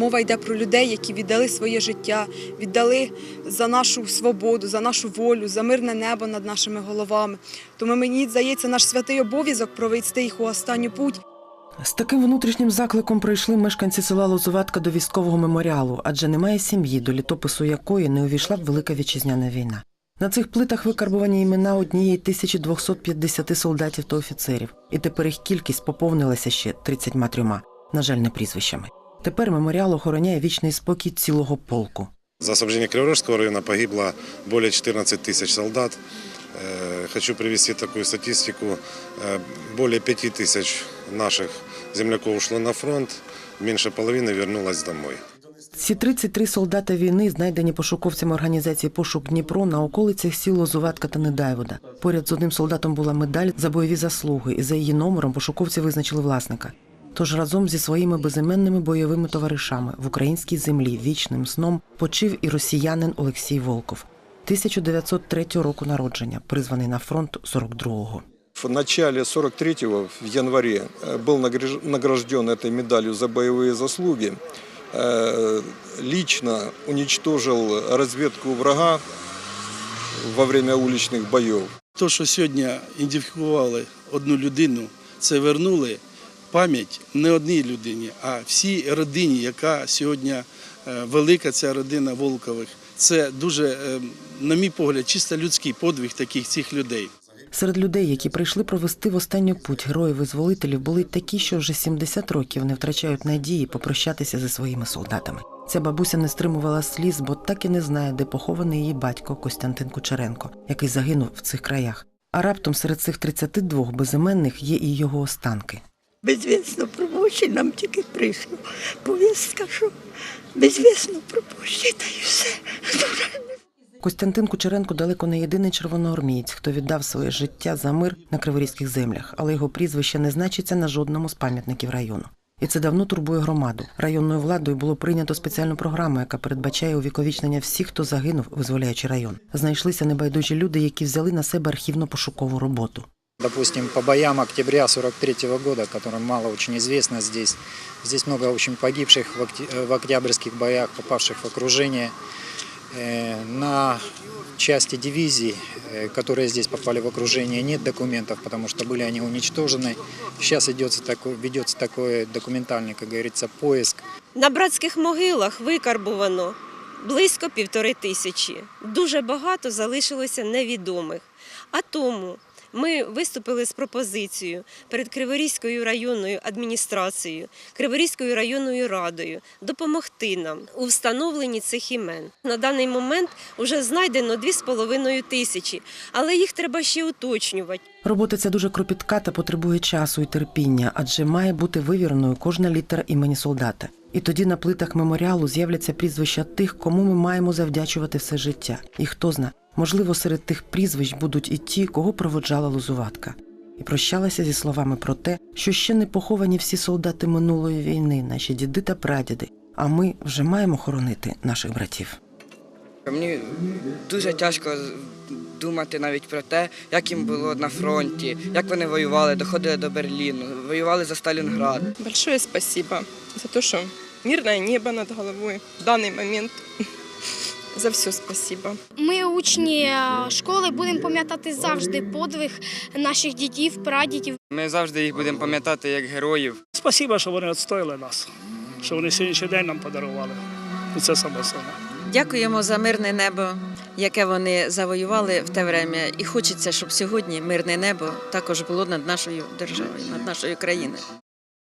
Мова йде про людей, які віддали своє життя, віддали за нашу свободу, за нашу волю, за мирне небо над нашими головами. Тому мені здається, наш святий обов'язок провести їх у останню путь. З таким внутрішнім закликом прийшли мешканці села Лозуватка до військового меморіалу, адже немає сім'ї, до літопису якої не увійшла б Велика Вітчизняна війна. На цих плитах викарбувані імена однієї 1250 солдатів та офіцерів, і тепер їх кількість поповнилася ще 33, на жаль, не прізвищами. Тепер меморіал охороняє вічний спокій цілого полку. За освобождение Криворожского района погибло более 14 тысяч солдат. Э, Хочу привести такую статистику. Э, Более 5 тысяч наших земляков ушло на фронт, меньше половины вернулось домой. Ці 33 солдата війни знайдені пошуковцями організації Пошук Дніпро на околицях сіл Лозуватка та Недайвода. Поряд з одним солдатом була медаль за бойові заслуги, і за її номером пошуковці визначили власника. Тож разом зі своїми безіменними бойовими товаришами в українській землі вічним сном почив і росіянин Олексій Волков, 1903 року народження, призваний на фронт 42-го. В начале 43-го, в январе, э, был награж- награжден этой медалью за боевые заслуги. Э, Лично уничтожил разведку врага во время уличных боев. То, що сьогодні ідентифікували одну людину, це вернули пам'ять не одній людині, а всій родині, яка сьогодні е, велика ця родина Волкових. Це дуже, е, на мій погляд, чисто людський подвиг таких цих людей. Серед людей, які прийшли провести в останню путь героїв-визволителів, були такі, що вже 70 років не втрачають надії попрощатися зі своїми солдатами. Ця бабуся не стримувала сліз, бо так і не знає, де похований її батько Костянтин Кучеренко, який загинув в цих краях. А раптом серед цих 32 безіменних є і його останки. Безвісно пропущені, нам тільки прийшло. Повістка, що безвісно пропущені, та й все. Костянтин Кучеренко далеко не єдиний червоноармієць, хто віддав своє життя за мир на криворізьких землях, але його прізвище не значиться на жодному з пам'ятників району. І це давно турбує громаду. Районною владою було прийнято спеціальну програму, яка передбачає увіковічнення всіх, хто загинув, визволяючи район. Знайшлися небайдужі люди, які взяли на себе архівно-пошукову роботу. Допустим, по боям октября 43 года, которым мало очень известно здесь, здесь много очень погибших в, окте- э, в октябрьских боях, попавших в окружение. Э, На части дивизий, э, которые здесь попали в окружение, нет документов, потому что были они уничтожены. Сейчас идется такой, ведется такой документальный, как говорится, поиск. На братських могилах викарбувано близько півтори тисячі. Дуже багато залишилося невідомих. А тому ми виступили з пропозицією перед Криворізькою районною адміністрацією, Криворізькою районною радою допомогти нам у встановленні цих імен. На даний момент вже знайдено 2,5 тисячі, але їх треба ще уточнювати. Робота ця дуже кропітка та потребує часу і терпіння, адже має бути вивіреною кожна літера імені солдата. І тоді на плитах меморіалу з'являться прізвища тих, кому ми маємо завдячувати все життя. І хто зна, можливо, серед тих прізвищ будуть і ті, кого проводжала лозуватка. І прощалася зі словами про те, що ще не поховані всі солдати минулої війни, наші діди та прадіди. А ми вже маємо хоронити наших братів. Мені дуже тяжко думати навіть про те, як їм було на фронті, як вони воювали, доходили до Берліну, воювали за Сталінград. Большое спасибо за то, что мирное небо над головой в данный момент. За все спасибо. Ми, учні е, школи, будемо пам'ятати завжди подвиг наших дідів, прадідів. Ми завжди їх будемо пам'ятати як героїв. Спасибо, що вони відстояли нас, що вони сьогоднішній день нам подарували. І це саме основне. Дякуємо за мирне небо, яке вони завоювали в те время. І хочеться, щоб сьогодні мирне небо також було над нашою державою, над нашою країною.